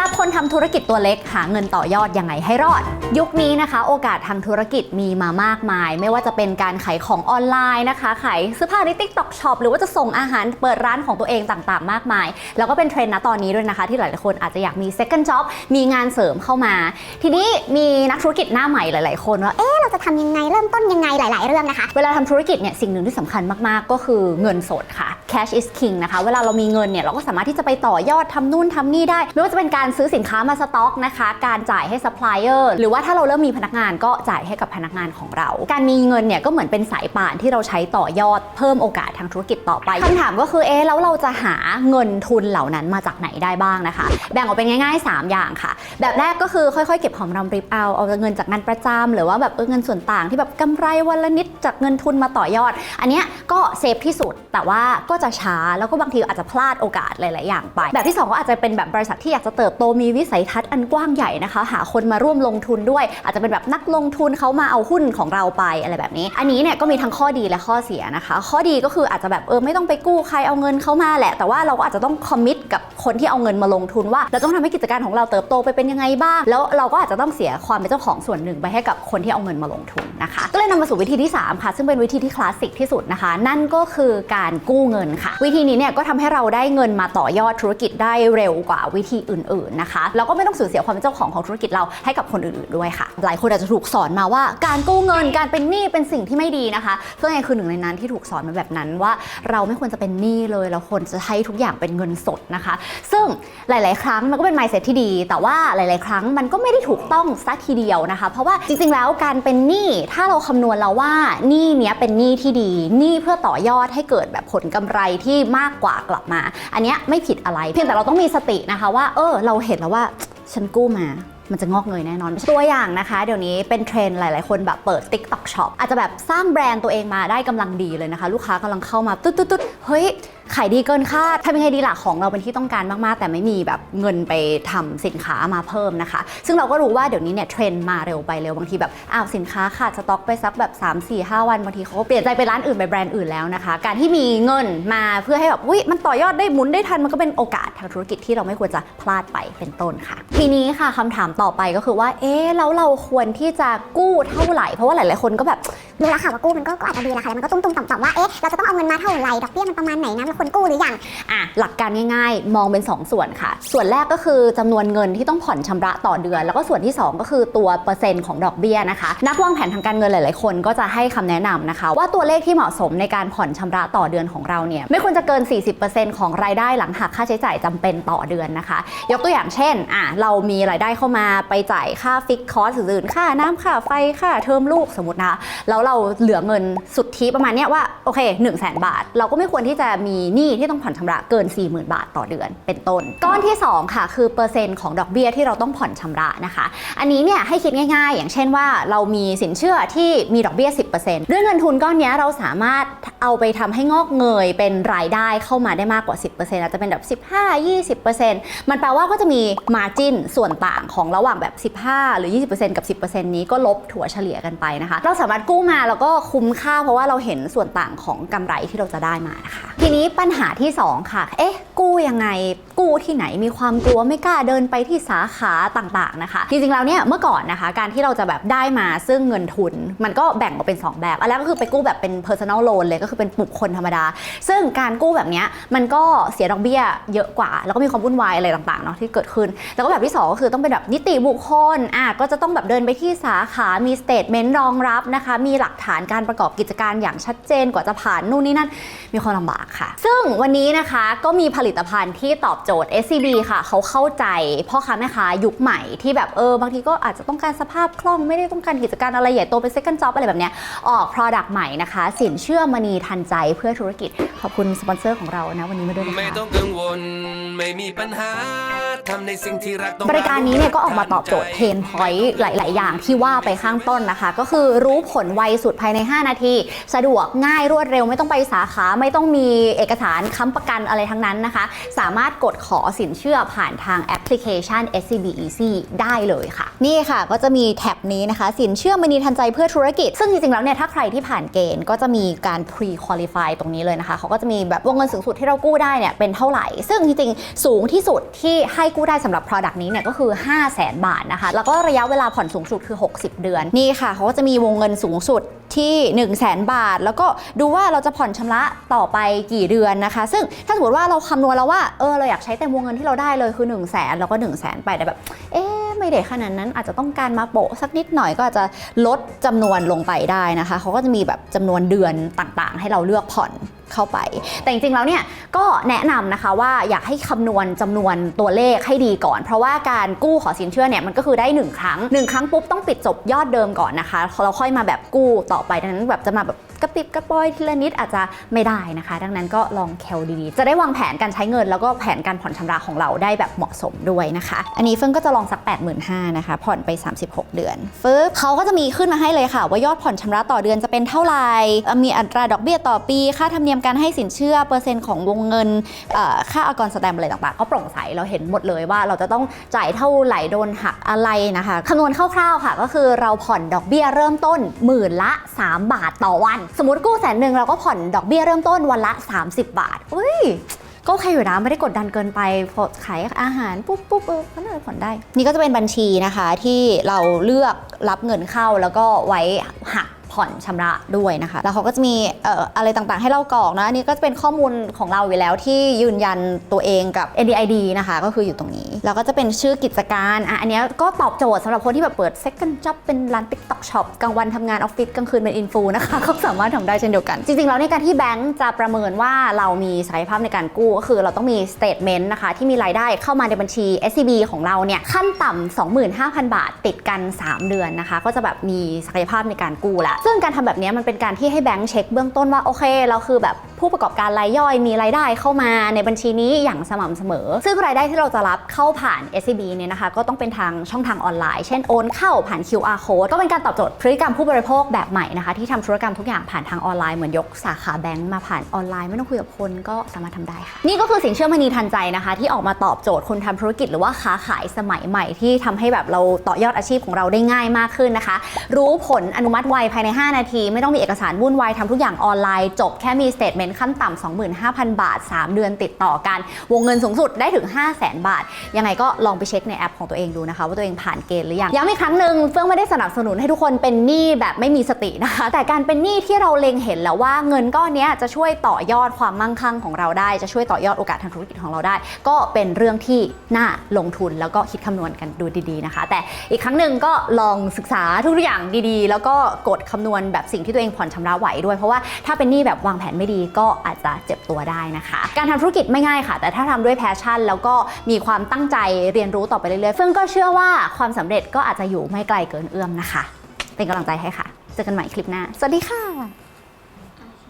ลับ คนทำธุรกิจตัวเล็กหาเงินต่อยอดยังไงให้รอด ยุคนี้นะคะ โอกาสทางธุรกิจมีมามากมาย ไม่ว่าจะเป็นการขายของออนไลน์นะคะขายเสื้อผ้าใน TikTok Shop หรือว่าจะส่งอาหารเปิดร้านของตัวเองต่างๆ มากมาย แล้วก็เป็นเทรนด์นะตอนนี้ด้วยนะคะ ที่หลายๆคนอาจจะอยากมี second job มีงานเสริมเข้ามา ทีนี้มีนักธุรกิจหน้าใหม่หลาย ๆ คนว่าเอ๊ะเราจะทำยังไงเริ่มต้นยังไงหลาย ๆ เรื่องนะคะ เวลาทำธุรกิจเนี่ยสิ่งหนึ่งที่สำคัญมากๆ ก็คือเงินสดค่ะ cash is king นะคะเวลาเรามีเงินเนี่ยเราก็สามารถที่จะไปต่อยอดทำนู่นทำนี่ได้ไม่ว่าจะเป็นการซื้อสินค้ามาสต็อกนะคะ การจ่ายให้ซัพพลายเออร์หรือว่าถ้าเราเริ่มมีพนักงานก็จ่ายให้กับพนักงานของเรา การมีเงินเนี่ยก็เหมือนเป็นสายป่านที่เราใช้ต่อยอดเพิ่มโอกาสทางธุรกิจต่อไปคำถามก็คือเอ๊ะแล้วเราจะหาเงินทุนเหล่านั้นมาจากไหนได้บ้างนะคะ แบ่งออกเป็นง่ายๆ 3 อย่างค่ะ แบบแรกก็คือค่อยๆ เก็บหอมรอมริบเอาเอาเงินจากงานประจำหรือว่าแบบเออเงินส่วนต่างที่แบบกำไรวันละนิดจากเงินทุนมาต่อยอด อันเนี้ยก็เซฟที่สุดแต่ว่าก็จะช้าแล้วก็บางทีอาจจะพลาดโอกาสหลายๆอย่างไป แบบที่ 2 ก็อาจจะเป็นแบบบริษัทที่อยากจะเติบโตมีวิสัยทัศน์อันกว้างใหญ่นะคะ หาคนมาร่วมลงทุนด้วย อาจจะเป็นแบบนักลงทุนเขามาเอาหุ้นของเราไปอะไรแบบนี้ อันนี้เนี่ยก็มีทั้งข้อดีและข้อเสียนะคะ ข้อดีก็คืออาจจะแบบเออไม่ต้องไปกู้ใครเอาเงินเข้ามาแหละ แต่ว่าเราก็อาจจะต้องคอมมิตกับคนที่เอาเงินมาลงทุนว่าเราต้องทำให้กิจการของเราเติบโตไปเป็นยังไงบ้าง แล้วเราก็อาจจะต้องเสียความเป็นเจ้าของส่วนหนึ่งไปให้กับคนที่เอาเงินมาลงทุนนะคะ ก็เลยนำมาสู่วิธีที่ 3 ค่ะ ซึ่งเป็นวิธีที่คลาสสิกที่สุดนะคะ นั่นก็คือการกู้เงินค่ะ วิธีนี้เนี่ยก็ทำให้เราได้เงินมาต่อยอดธุรกิจได้เร็วกว่าวิธีอื่นๆนะคะแล้วก็ไม่ต้องสูญเสียความเป็นเจ้าของของธุรกิจเราให้กับคนอื่นๆด้วยค่ะ หลายคนอาจจะถูกสอนมาว่า การกู้เงินการเป็นหนี้เป็นสิ่งที่ไม่ดีนะคะเพื่อไงคือหนึ่งในนั้นที่ถูกสอนมาแบบนั้นว่า เราไม่ควรจะเป็นหนี้เลยเราควรจะให้ทุกอย่างเป็นเงินสดนะคะ ซึ่งหลาย ๆ ครั้งมันก็เป็น mindset ที่ดี แต่ว่าหลาย ๆ ครั้งมันก็ไม่ได้ถูกต้องสักทีเดียวนะคะ เพราะว่าจริง ๆ แล้วการเป็นหนี้ถ้าเราคำนวณแล้วว่าหนี้เนี้ยเป็นหนี้ที่ดีหนี้เพื่อต่อยอดให้เกิดแบบผลกำไรที่มากกว่ากลับมา อันเนี้ยไม่ผิดอะไร เพียงแต่เราต้องมีสตินะคะว่าเออเราเห็นแล้วว่าฉันกู้มา มันจะงอกเงยแน่นอน ตัวอย่างนะคะ เดี๋ยวนี้เป็นเทรนหลาย ๆ คนแบบเปิด TikTok Shop อาจจะแบบสร้างแบรนด์ตัวเองมาได้กำลังดีเลยนะคะ ลูกค้ากำลังเข้ามาตุ๊ดตุ๊ดตุ๊ดเฮ้ยขายดีเกินคาดทำยังไงดีล่ะของเราเป็นที่ต้องการมาก ๆ แต่ไม่มีแบบเงินไปทำสินค้ามาเพิ่มนะคะ ซึ่งเราก็รู้ว่าเดี๋ยวนี้เนี่ยเทรนมาเร็วไปเร็วบางทีแบบอ้าวสินค้าขาดสต็อกไปสักแบบ 3 4 5 วันบางทีเขาก็เปลี่ยนใจไปร้านอื่นไปแบรนด์อื่นแล้วนะคะ การที่มีเงินมาเพื่อให้แบบอุ้ยมันต่อยอดได้หมุนได้ทันมันก็เป็นโอกาสทางธุรกิจที่เราไม่ควรจะพลาดไปเป็นต้นค่ะ ทีนี้ค่ะคำถามต่อไปก็คือว่า เอ๊ะแล้วเราควรที่จะกู้เท่าไหร่ เพราะว่าหลาย ๆ คนก็แบบดูแล้วค่ะว่ากู้มันก็อาจจะดีและค่ะแล้วมันก็ตุ้มๆต่อมๆว่าเอ๊ะเราจะต้องเอาเงินมาเท่าไหร่ดอกเบี้ยมันประมาณไหนนะเราควรกู้หรือยังอะหลักการง่าย ๆ มองเป็น 2 ส่วนค่ะ ส่วนแรกก็คือจำนวนเงินที่ต้องผ่อนชำระต่อเดือน แล้วก็ส่วนที่ 2 ก็คือตัวเปอร์เซ็นต์ของดอกเบี้ยนะคะนักวางแผนทางการเงินหลาย ๆ คนก็จะให้คำแนะนำนะคะ ว่าตัวเลขที่เหมาะสมในการผ่อนชำระต่อเดือนของเราเนี่ยไม่ควรจะเกิน 40%ของรายได้หลังหักค่าใช้จ่ายจำเป็นต่อเดือนนะคะ ยกตัวอย่างเช่นอะเรามีรายได้เข้ามาไปจ่ายค่าฟิกคอสอื่นค่าน้ำค่าไฟค่าเทอมลูกสมมตินะแล้วเราเหลือเงินสุทธิประมาณเนี้ยว่าโอเค1 0 0 0 0แบาท เราก็ไม่ควรที่จะมีหนี้ที่ต้องผ่อนชำระเกิน 40,000 บาทต่อเดือน เป็นต้น ก้อนที่ 2 ค่ะ คือเปอร์เซ็นต์ของดอกเบี้ยที่เราต้องผ่อนชำระนะคะ อันนี้เนี่ยให้คิดง่ายๆ อย่างเช่นว่าเรามีสินเชื่อที่มีดอกเบี้ย 10%ด้วยเงินทุนก้อนนี้เราสามารถเอาไปทำให้งอกเงยเป็นรายได้เข้ามาได้มากกว่า 10%อาจจะเป็นแบบ 15-20%มันแปลว่าก็จะมี margin ส่วนต่างของระหว่างแบบ 15 หรือ 20%กับ 10%นี้ก็ลบถั่วเฉลี่ยกันไปนะคะ เราสามารถกู้มาแล้วก็คุ้มค่าเพราะว่าเราเห็นส่วนต่างของกำไรที่เราจะได้มานะคะ ทีนี้ปัญหาที่ 2 ค่ะ เอ๊ะ กู้ยังไง กู้ที่ไหนมีความกลัวไม่กล้าเดินไปที่สาขาต่างๆนะคะ จริงๆแล้วเนี่ยเมื่อก่อนนะคะ การที่เราจะแบบได้มาซึ่งเงินทุน มันก็แบ่งออกเป็น 2 แบบอันแรกก็คือไปกู้แบบเป็น personal loan เลยก็คือเป็นบุคคลธรรมดา ซึ่งการกู้แบบเนี้ยมันก็เสียดอกเบี้ยเยอะกว่า แล้วก็มีความวุ่นวายอะไรต่างๆเนาะที่เกิดขึ้น แล้วก็แบบที่ 2 ก็คือต้องเป็นแบบนิติบุคคลอะก็จะต้องแบบเดินไปที่สาขา มีสเตทเมนต์รองรับนะคะ มีหลักฐานการประกอบกิจการอย่างชัดเจนกว่าจะผ่านนู่นนี่นั่น มีความลำบากค่ะ ซึ่งวันนี้นะคะก็มีผลิตภัณฑ์ที่ตอบโจทย์ SCB ค่ะ เขาเข้าใจพ่อค้าแม่ค้ายุคใหม่ที่แบบเออบางทีก็อาจจะต้องการสภาพคล่องไม่ได้ต้องการกิจการอะไรใหญ่โตเป็น second job อะไรแบบเนี้ยออก product ใหม่นะคะ สินเชื่อมณีทันใจเพื่อธุรกิจขอบคุณสปอนเซอร์ของเรานะวันนี้มาด้วยนะคะไม่ต้องกังวลไม่มีปัญหาทำในสิ่งที่รักต้องบริการนี้เนี่ยก็ออกอกมาตอบโจทย์เพนพอยต์หลาย ๆ อย่างที่ว่าไปข้างต้นนะคะ ก็คือรู้ผลไวสุดภายใน 5 นาที สะดวกง่ายรวดเร็วไม่ต้องไปสาขาไม่ต้องมีเอกสารค้ำประกันอะไรทั้งนั้นนะคะ สามารถกดขอสินเชื่อผ่านทางแอปพลิเคชัน SCB Easy ได้เลยค่ะ นี่ค่ะก็จะมีแท็บนี้นะคะ สินเชื่อมณีทันใจเพื่อธุรกิจ ซึ่งจริง ๆ แล้วเนี่ยถ้าใครที่ผ่านเกณฑ์ก็จะมีการ pre qualify ตรงนี้เลยนะคะเขาก็จะมีแบบวงเงินสูงสุดที่เรากู้ได้เนี่ยเป็นเท่าไหร่ ซึ่งจริงๆสูงที่สุดที่ให้กู้ได้สำหรับ product นี้เนี่ยก็คือ 5 0 0 0 0 0บาทนะคะ แล้วก็ระยะเวลาผ่อนสูงสุดคือ 60 เดือน นี่ค่ะเขาก็จะมีวงเงินสูงสุดที่ 1 0 0 0 0แบาท แล้วก็ดูว่าเราจะผ่อนชำระต่อไปกี่เดือนนะคะ ซึ่งถ้าสมมติว่าเราคำนวณแล้วว่าเออเราอยากใช้เต็มวงเงินที่เราได้เลยคือ 1 0 0 0 0แสนแล้วก็ 1 0 0 0 0แสนไปแต่แบบเอ๊ไม่ได้ขนาดนั้นอาจจะต้องการมาโปะสักนิดหน่อยก็อาจจะลดจำนวนลงไปได้นะคะเขาก็จะมีแบบจำนวนเดือนต่างๆ ให้เราเลือกผ่อน เข้าไป แต่จริงๆแล้วเนี่ยก็แนะนำนะคะว่าอยากให้คำนวณจำนวนตัวเลขให้ดีก่อน เพราะว่าการกู้ขอสินเชื่อเนี่ยมันก็คือได้ 1 ครั้ง 1 ครั้งปุ๊บต้องปิดจบยอดเดิมก่อนนะคะเราค่อยมาแบบกู้ต่อไปดังนั้นแบบจะมาแบบ กระปิบกระปอยทีละนิดอาจจะไม่ได้นะคะ ดังนั้นก็ลองแคลดีๆ จะได้วางแผนการใช้เงิน แล้วก็แผนการผ่อนชำระของเราได้แบบเหมาะสมด้วยนะคะ อันนี้เฟิร์นก็จะลองสัก 85,000นะคะ ผ่อนไป 36 เดือนฟึบเขาก็จะมีขึ้นมาให้เลยค่ะ ว่ายอดผ่อนชำระต่อเดือนจะเป็นเท่าไหร่ มีอัตราดอกเบี้ยต่อปี ค่าธรรมเนียมการให้สินเชื่อเปอร์เซ็นต์ของวงเงิน ค่าอากรสแตมป์อะไรต่างๆ ก็โปร่งใสเราเห็นหมดเลยว่าเราจะต้องจ่ายเท่าไหร่โดนหักอะไรนะคะคำนวณคร่าวๆค่ะ ก็คือเราผ่อนดอกเบี้ยเริ่มต้นหมื่นละ 3 บาทต่อวันสมมติกู้แสนหนึ่งเราก็ผ่อนดอกเบี้ยเริ่มต้นวันละ 30 บาทอุ้ยก็โอเคอยู่นะไม่ได้กดดันเกินไปพอขายอาหารปุ๊บปุ๊บเออก็น่าจะผ่อนได้ นี่ก็จะเป็นบัญชีนะคะที่เราเลือกรับเงินเข้าแล้วก็ไว้หัก ผ่อนชำระด้วยนะคะ แล้วเขาก็จะมีเอ่ออะไรต่างๆ ให้เรากรอกนะอันนี่ก็จะเป็นข้อมูลของเราอยู่แล้วที่ยืนยันตัวเองกับ NDID นะคะ ก็คืออยู่ตรงนี้ แล้วก็จะเป็นชื่อกิจการอะอันนี้ก็ตอบโจทย์สำหรับคนที่แบบเปิด second job เป็นร้าน TikTok shop กลางวันทำงานออฟฟิศกลางคืนเป็นอินฟูนะคะก็สามารถทำได้เช่นเดียวกัน จริงๆแล้วในการที่แบงก์จะประเมินว่าเรามีศักยภาพในการกู้ก็คือเราต้องมี statement นะคะที่มีรายได้เข้ามาในบัญชี SCB ของเราเนี่ยขั้นต่ำ25,000 บาทติดกัน 3 เดือนนะคะ ก็จะแบบมีศักยภาพในการกู้ละซึ่งการทำแบบนี้มันเป็นการที่ให้แบงก์เช็คเบื้องต้นว่าโอเค เราคือแบบผู้ประกอบการรายย่อยมีรายได้เข้ามาในบัญชีนี้อย่างสม่ำเสมอ ซึ่งรายได้ที่เราจะรับเข้าผ่าน SCB เนี่ยนะคะก็ต้องเป็นทางช่องทางออนไลน์ เช่นโอนเข้าผ่าน QR code ก็เป็นการตอบโจทย์พฤติกรรมผู้บริโภคแบบใหม่นะคะที่ทำธุรกรรมทุกอย่างผ่านทางออนไลน์เหมือนยกสาขาแบงก์มาผ่านออนไลน์ไม่ต้องคุยกับคนก็สามารถทำได้ค่ะนี่ก็คือสินเชื่อมณีทันใจนะคะ ที่ออกมาตอบโจทย์คนทำธุรกิจหรือว่าค้าขายสมัยใหม่ที่ทำให้แบบเราต่อยอดอาชีพของเราได้ง่ายมากขึ้นนะคะ รู้ผลอนุมัติไวภายใน5 นาที ไม่ต้องมีเอกสารวุ่นวายทำทุกอย่างออนไลน์ จบแค่มีสเตทเมนต์ขั้นต่ำ25,000 บาท 3 เดือนติดต่อกัน วงเงินสูงสุดได้ถึง 5 0 0 0 0 0บาท ยังไงก็ลองไปเช็คในแอปของตัวเองดูนะคะ ว่าตัวเองผ่านเกณฑ์หรือยังย้ำอีกครั้งหนึ่งเฟื่องไม่ได้สนับสนุนให้ทุกคนเป็นหนี้แบบไม่มีสตินะคะ แต่การเป็นหนี้ที่เราเล็งเห็นแล้วว่าเงินก้อนนี้จะช่วยต่อยอดความมั่งคั่งของเราได้จะช่วยต่อยอดโอกาสทางธุรกิจของเราได้ ก็เป็นเรื่องที่น่าลงทุนแล้วก็คิดคำนวณกันดูดีๆนะคะ แต่อีกครั้งหนึ่งก็ลองศึกษาทุกอย่างดีๆ แล้วก็กดคำนวณแบบสิ่งที่ตัวเองผ่อนชำระไหวด้วย เพราะว่าถ้าเป็นหนี้แบบวางแผนไม่ดีก็อาจจะเจ็บตัวได้นะคะ การทำธุรกิจไม่ง่ายค่ะ แต่ถ้าทำด้วยแพชชั่น แล้วก็มีความตั้งใจเรียนรู้ต่อไปเรื่อยๆเฟื่องก็เชื่อว่าความสำเร็จก็อาจจะอยู่ไม่ไกลเกินเอื้อมนะคะ เป็นกำลังใจให้ค่ะ เจอกันใหม่คลิปหน้า สวัสดีค่ะ